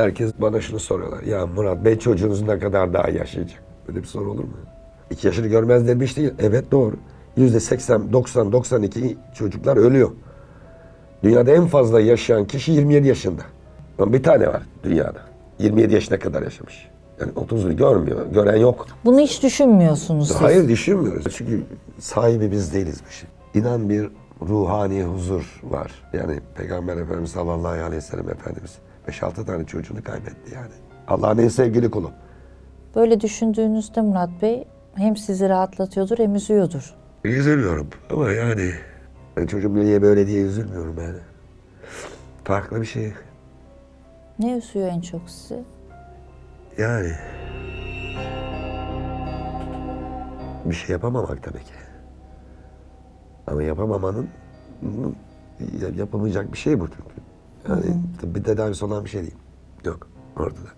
Herkes bana şunu soruyorlar. Ya Murat Bey çocuğunuz ne kadar daha yaşayacak? Böyle bir soru olur mu? İki yaşını görmez demiş değil. Evet doğru. Yüzde 80, 90, 92 çocuklar ölüyor. Dünyada en fazla yaşayan kişi 27 yaşında. Bir tane var dünyada. 27 yaşına kadar yaşamış. Yani 30'unu görmüyor. Gören yok. Bunu hiç düşünmüyorsunuz siz. Hayır düşünmüyoruz. Çünkü sahibi biz değiliz bu şey. İnan bir ruhani huzur var. Yani Peygamber Efendimiz sallallahu aleyhi ve sellem Efendimiz 5-6 tane çocuğunu kaybetti yani. Allah'ın en sevgili kulu. Böyle düşündüğünüzde Murat Bey hem sizi rahatlatıyordur hem üzüyordur. Üzülmüyorum ama yani ben çocuğum niye böyle diye üzülmüyorum yani. Farklı bir şey. Ne üzüyor en çok sizi? Yani bir şey yapamamak tabii ki. Ama yapamamanın ya- yapılmayacak bir şey bu çünkü. Yani bir tedavisi olan bir şey değil. Yok ortada.